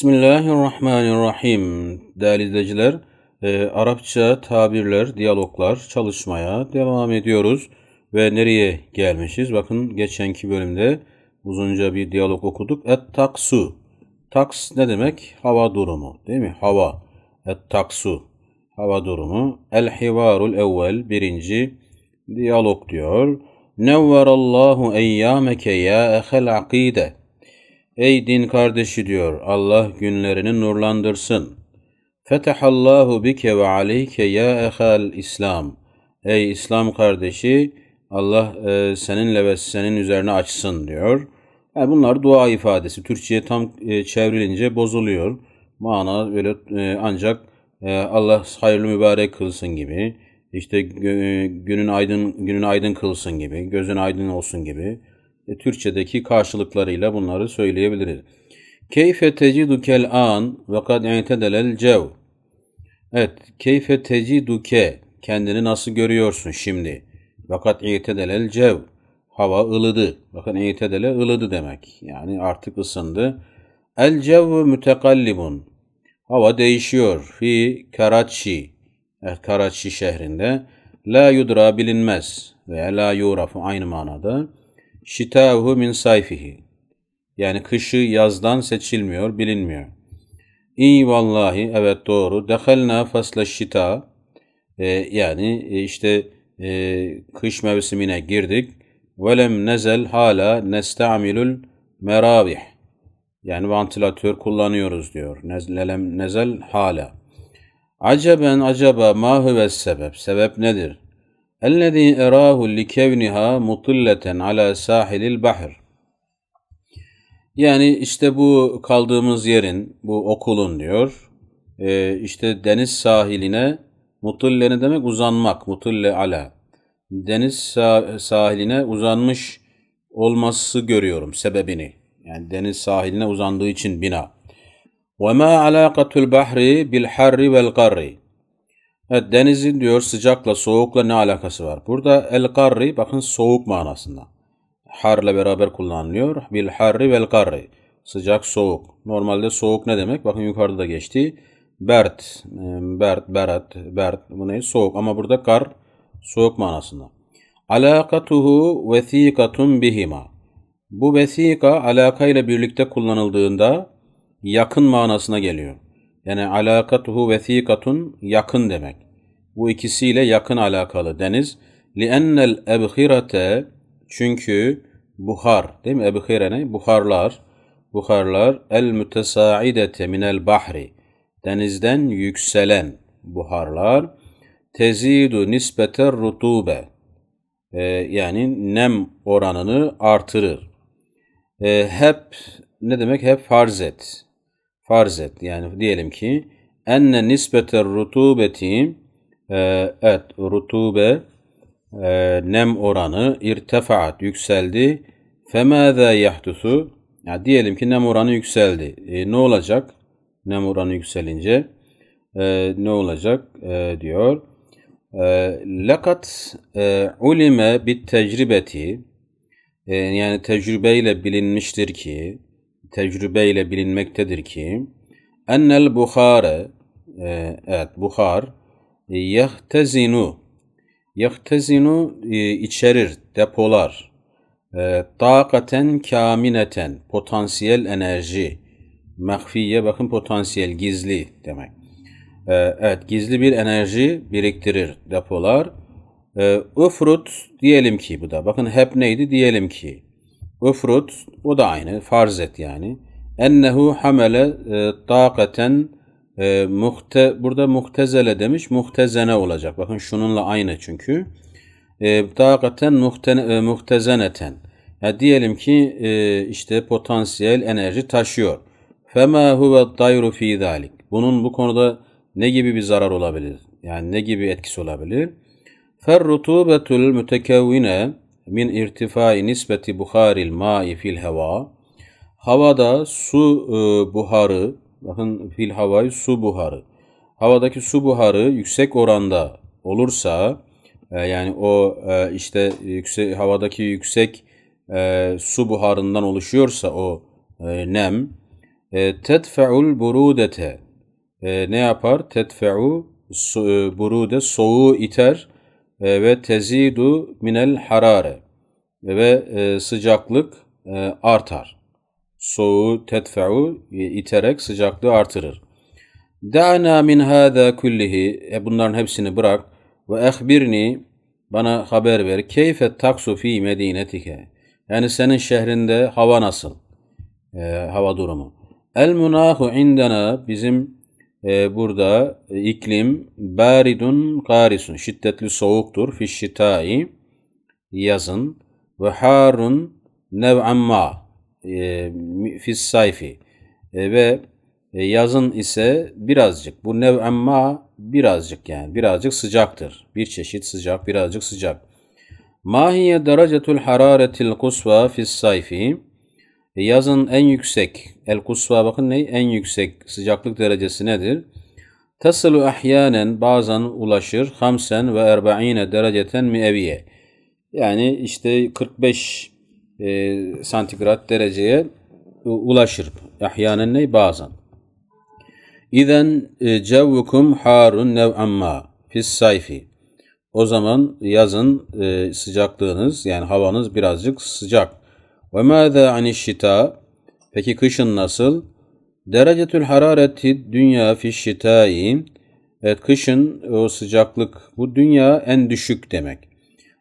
Bismillahirrahmanirrahim. Değerli izleyiciler, e, Arapça tabirler, diyaloglar çalışmaya devam ediyoruz. Ve nereye gelmişiz? Bakın geçenki bölümde uzunca bir diyalog okuduk. Et taksu. Taks ne demek? Hava durumu değil mi? Hava. Et taksu. Hava durumu. El hivarul evvel. Birinci diyalog diyor. Nevverallahu eyyameke ya ehel akide. Ey din kardeşi diyor, Allah günlerini nurlandırsın. Fetehallahu bike ve aleyke ya ehal İslam. Ey İslam kardeşi, Allah e, seninle ve senin üzerine açsın diyor. Yani bunlar dua ifadesi. Türkçe'ye tam e, çevrilince bozuluyor. Mana böyle e, ancak e, Allah hayırlı mübarek kılsın gibi, işte e, günün aydın günün aydın kılsın gibi, gözün aydın olsun gibi e, Türkçedeki karşılıklarıyla bunları söyleyebiliriz. Keyfe tecidukel an ve kad i'tedelel cev. Evet, keyfe teciduke kendini nasıl görüyorsun şimdi? Fakat i'tedelel cev. Hava ılıdı. Bakın i'tedele ılıdı demek. Yani artık ısındı. El cevvu mütekallibun. Hava değişiyor. Fi Karachi. Karachi şehrinde. La yudra bilinmez. Veya la yurafu aynı manada. Şitahu min sayfihi. Yani kışı yazdan seçilmiyor, bilinmiyor. İyi vallahi, evet doğru. Dehalna fasla şita. Ee, yani e, işte e, kış mevsimine girdik. Velem nezel hala nesta'milul merabih. Yani vantilatör kullanıyoruz diyor. Nezlelem nezel hala. Aceben acaba ma sebep? Sebep nedir? اَلَّذ۪ي اَرَاهُ لِكَوْنِهَا مُطِلَّةً عَلَى سَاحِلِ الْبَحْرِ Yani işte bu kaldığımız yerin, bu okulun diyor, e, işte deniz sahiline, mutulle ne demek? Uzanmak, mutulle ala. Deniz sah sahiline uzanmış olması görüyorum sebebini. Yani deniz sahiline uzandığı için bina. وَمَا عَلَاقَةُ الْبَحْرِ بِالْحَرِّ وَالْقَرِّ Evet, denizin diyor sıcakla soğukla ne alakası var? Burada el karri bakın soğuk manasında. Harla beraber kullanılıyor. Bil harri vel karri. Sıcak soğuk. Normalde soğuk ne demek? Bakın yukarıda da geçti. Bert, bert, berat, bert. Bu ne? Soğuk. Ama burada kar soğuk manasında. Alakatuhu vesikatun bihima. Bu vesika alaka ile birlikte kullanıldığında yakın manasına geliyor. Yani alakatuhu vesikatun yakın demek. Bu ikisiyle yakın alakalı deniz. Li'ennel ebhirete çünkü buhar değil mi? Ebhire ne? Buharlar. Buharlar el mütesaidete minel bahri. Denizden yükselen buharlar tezidu nisbeter rutube. Ee, yani nem oranını artırır. Ee, hep ne demek? Hep farz et farz et. Yani diyelim ki enne nisbeter rutubeti e, evet rutube e, nem oranı irtefaat yükseldi. Femâzâ yahdusu ya diyelim ki nem oranı yükseldi. E, ne olacak? Nem oranı yükselince e, ne olacak e, diyor. E, lakat ulime bit tecrübeti yani tecrübeyle bilinmiştir ki tecrübeyle bilinmektedir ki ennel buhare e, evet buhar yahtezinu yahtezinu e, içerir, depolar e, takaten kamineten potansiyel enerji mahfiye bakın potansiyel gizli demek. E, evet gizli bir enerji biriktirir depolar. E, ufrut diyelim ki bu da bakın hep neydi diyelim ki Ufrut o da aynı farz et yani. Ennehu hamele e, takaten e, muhte, burada muhtezele demiş muhtezene olacak. Bakın şununla aynı çünkü. E, e, muhtezeneten. Ya diyelim ki işte potansiyel enerji taşıyor. Fema huve dayru fi zalik. Bunun bu konuda ne gibi bir zarar olabilir? Yani ne gibi etkisi olabilir? Ferrutubetul mütekevvine min irtifai nisbeti buharil ma'i fil heva. Havada su e, buharı, bakın fil havayı su buharı. Havadaki su buharı yüksek oranda olursa, e, yani o e, işte yüksek, havadaki yüksek su buharından oluşuyorsa o nem, E, tedfe'ul burudete. Ne yapar? Tedfe'u su, e, burude soğuğu iter ve tezidu minel harare ve e, sıcaklık e, artar. Soğuğu tedfe'u e, iterek sıcaklığı artırır. Da'na min hâzâ kullihi. E bunların hepsini bırak. Ve ehbirni bana haber ver. Keyfe taksu fi medinetike. Yani senin şehrinde hava nasıl? E, hava durumu. El munahu indena bizim e, burada e, iklim baridun karisun. Şiddetli soğuktur. Fi şitai yazın. Ve harun nev'an ma e, fi sayfi. E, ve yazın ise birazcık. Bu nev'en ma birazcık yani. Birazcık sıcaktır. Bir çeşit sıcak, birazcık sıcak. Mahiye derecetul hararetil kusva fis sayfi. E, yazın en yüksek, el kusva bakın ne? En yüksek sıcaklık derecesi nedir? Tasılu ahyanen bazen ulaşır hamsen ve erba'ine dereceten mi'eviye. Yani işte 45 e, santigrat dereceye ulaşır. Ahyanen ne? Bazen. İzen e, cevvukum harun nev'an ma fis sayfi. O zaman yazın e, sıcaklığınız yani havanız birazcık sıcak. Ve mâzâ ani şita? Peki kışın nasıl? Derecetül harareti dünya fi şitâi. Evet kışın o sıcaklık bu dünya en düşük demek.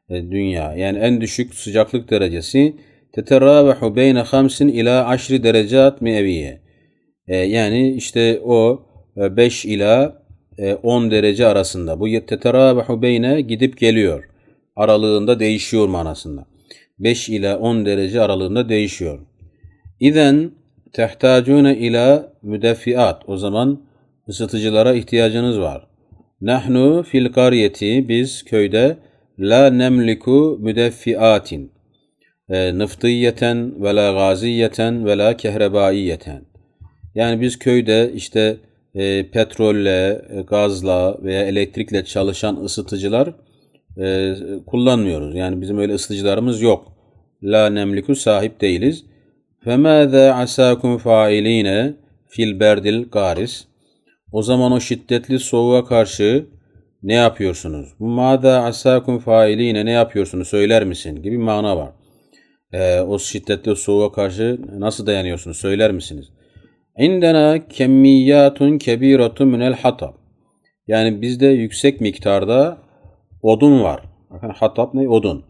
E, dünya yani en düşük sıcaklık derecesi teterâvehu beyne hamsin ila aşri derecat mi'eviye. E, yani işte o 5 e, ila 10 e, derece arasında. Bu teterâvehu beyne gidip geliyor. Aralığında değişiyor manasında. 5 ila 10 derece aralığında değişiyor. İzen tehtacune ila müdeffiat. O zaman ısıtıcılara ihtiyacınız var. Nahnu fil kariyeti biz köyde la nemliku müdeffiatin. E, nıftiyeten ve la gaziyeten ve la kehrebaiyeten. Yani biz köyde işte e, petrolle, e, gazla veya elektrikle çalışan ısıtıcılar e, kullanmıyoruz. Yani bizim öyle ısıtıcılarımız yok. La nemliku sahip değiliz. فَمَاذَا عَسَاكُمْ فَاِل۪ينَ fil berdil garis. O zaman o şiddetli soğuğa karşı ne yapıyorsunuz? Bu mada asakum failine ne yapıyorsunuz söyler misin gibi mana var. Ee, o şiddetli soğuğa karşı nasıl dayanıyorsunuz söyler misiniz? İndena kemmiyatun kebiratun minel hatab. Yani bizde yüksek miktarda odun var. Hatab ne? Odun.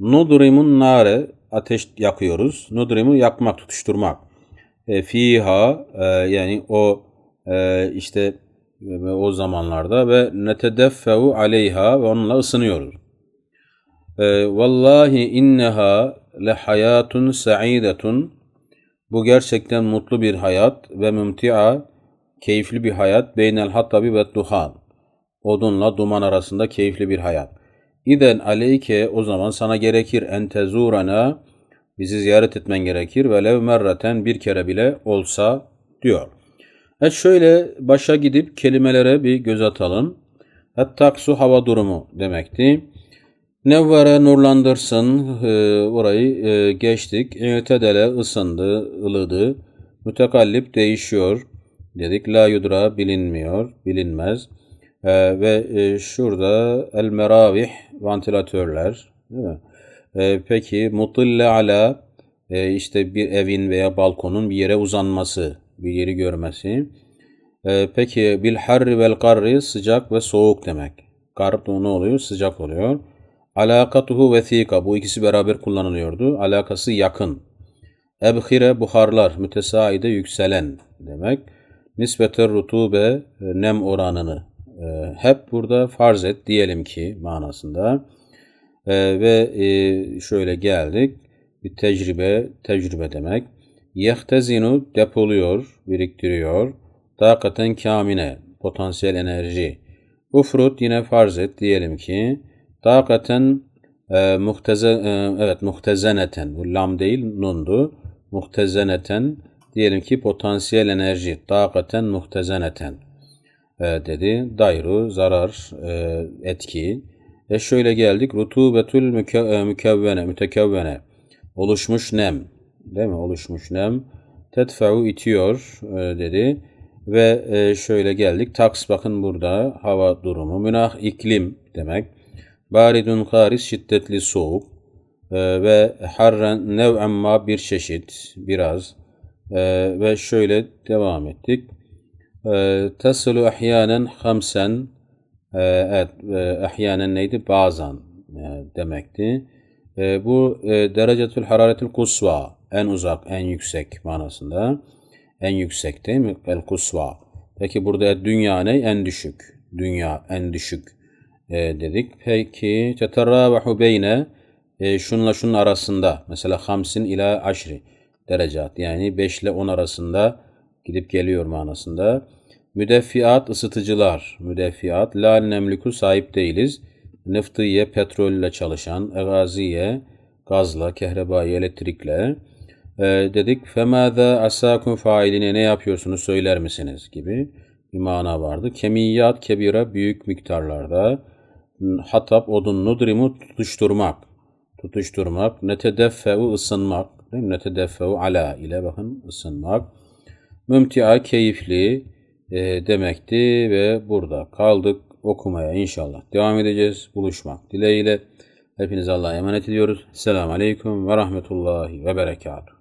Nudrimun nare ateş yakıyoruz. Nudrimu yakmak, tutuşturmak. E, fiha e, yani o e, işte e, o zamanlarda ve netedeffeu aleyha ve onunla ısınıyoruz. E, vallahi inneha le hayatun sa'idetun bu gerçekten mutlu bir hayat ve mümtia, keyifli bir hayat. Beynel hattabi ve duhan. Odunla duman arasında keyifli bir hayat. İden aleyke o zaman sana gerekir en tezurana bizi ziyaret etmen gerekir ve lev merraten bir kere bile olsa diyor. Evet şöyle başa gidip kelimelere bir göz atalım. Et taksu hava durumu demekti. Nevvere nurlandırsın e, orayı e, geçtik. İ'tedele ısındı, ılıdı. Mütekallip değişiyor dedik. La yudra bilinmiyor, bilinmez. E, ve e, şurada el meravih vantilatörler. Değil mi? E, peki mutille ala e, işte bir evin veya balkonun bir yere uzanması, bir yeri görmesi. E, peki bil harri vel karri sıcak ve soğuk demek. Garp ne oluyor? Sıcak oluyor. Alakatuhu vesika bu ikisi beraber kullanılıyordu. Alakası yakın. Ebhire buharlar mütesaide yükselen demek. Nisbete rutube nem oranını e, hep burada farz et diyelim ki manasında. E, ve e, şöyle geldik. Bir tecrübe, tecrübe demek. Yehtezinu depoluyor, biriktiriyor. Takaten kamine, potansiyel enerji. Ufrut yine farz et diyelim ki Takaten e, muhteze, e, evet muhtezeneten bu lam değil nundu. Muhtezeneten diyelim ki potansiyel enerji. Takaten muhtezeneten e, dedi. Dayru zarar e, etki. E şöyle geldik. Rutubetül müke, e, mükevvene mütekevvene oluşmuş nem. Değil mi? Oluşmuş nem. Tedfe'u itiyor e, dedi. Ve e, şöyle geldik. Taks bakın burada hava durumu. Münah iklim demek. Baridun karis şiddetli soğuk. E, ve harren nev'en ma bir çeşit biraz. E, ve şöyle devam ettik. E, Tasılu ahyanen hamsen e, evet, e, ahyanen neydi? Bazen e, demekti. E, bu e, derecetül hararetül kusva en uzak, en yüksek manasında. En yüksek değil mi? El kusva. Peki burada dünya ne? En düşük. Dünya en düşük dedik. Peki teterravahu beyne şunla şunun arasında. Mesela hamsin ila aşri derecat. Yani 5 ile 10 arasında gidip geliyor manasında. Müdeffiat ısıtıcılar. Müdeffiat la nemliku sahip değiliz. Neftiye petrolle çalışan, egaziye gazla, kehrebayı, elektrikle. Ee, dedik femâzâ asâkum failine ne yapıyorsunuz söyler misiniz gibi bir mana vardı. Kemiyat kebira büyük miktarlarda. Hatap odun nudrimu tutuşturmak. Tutuşturmak. Netedeffe'u ısınmak. Netedeffe'u ala ile bakın ısınmak. Mümtia keyifli e, demekti ve burada kaldık okumaya inşallah. Devam edeceğiz. Buluşmak dileğiyle. Hepinize Allah'a emanet ediyoruz. Selamun Aleyküm ve Rahmetullahi ve Berekatuhu.